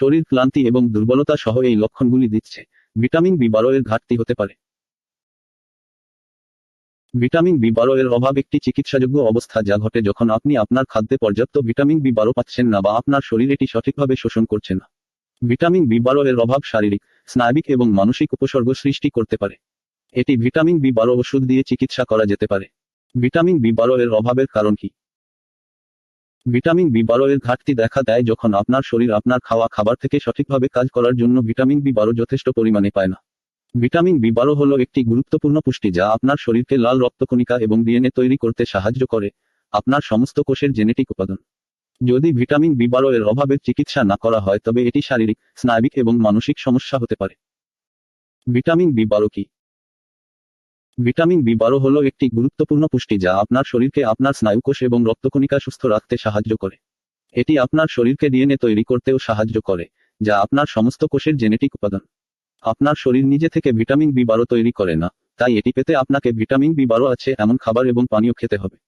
শরীর ক্লান্তি এবং দুর্বলতা সহ এই লক্ষণগুলি দিচ্ছে। ভিটামিন বি বারো এর ঘাটতি হতে পারে। ভিটামিন বি বারো এর অভাব একটি চিকিৎসাযোগ্য অবস্থা যা ঘটে যখন আপনি আপনার খাদ্যে পর্যাপ্ত ভিটামিন বি বারো পাচ্ছেন না বা আপনার শরীর এটি সঠিকভাবে শোষণ করছে না। ভিটামিন বি বারো এর অভাব শারীরিক, স্নায়বিক এবং মানসিক উপসর্গ সৃষ্টি করতে পারে। এটি ভিটামিন বি বারো ওষুধ দিয়ে চিকিৎসা করা যেতে পারে। ভিটামিন বি বারো এর অভাবের কারণ কি? ভিটামিন বি বারো এর ঘাটতি দেখা দেয় যখন আপনার শরীর আপনার খাওয়া খাবার থেকে সঠিকভাবে কাজ করার জন্য ভিটামিন বি বারো যথেষ্ট পরিমাণে পায় না। ভিটামিন বি বারো হল একটি গুরুত্বপূর্ণ পুষ্টি যা আপনার শরীরকে লাল রক্তকণিকা এবং ডিএনএ তৈরি করতে সাহায্য করে, আপনার সমস্ত কোষের জেনেটিক উপাদান। যদি ভিটামিন বি বারো এর অভাবের চিকিৎসা না করা হয় তবে এটি শারীরিক, স্নায়বিক এবং মানসিক সমস্যা হতে পারে। ভিটামিন বি বারো কি? ভিটামিন বি বারো হল একটি গুরুত্বপূর্ণ পুষ্টি যা আপনার শরীরকে আপনার স্নায়ুকোষ এবং রক্তকণিকা সুস্থ রাখতে সাহায্য করে। এটি আপনার শরীরকে ডিএনএ তৈরি করতেও সাহায্য করে, যা আপনার সমস্ত কোষের জেনেটিক উপাদান। আপনার শরীর নিজে থেকে ভিটামিন বি বারো তৈরি করে না, তাই এটি পেতে আপনাকে ভিটামিন বি বারো আছে এমন খাবার এবং পানীয় খেতে হবে।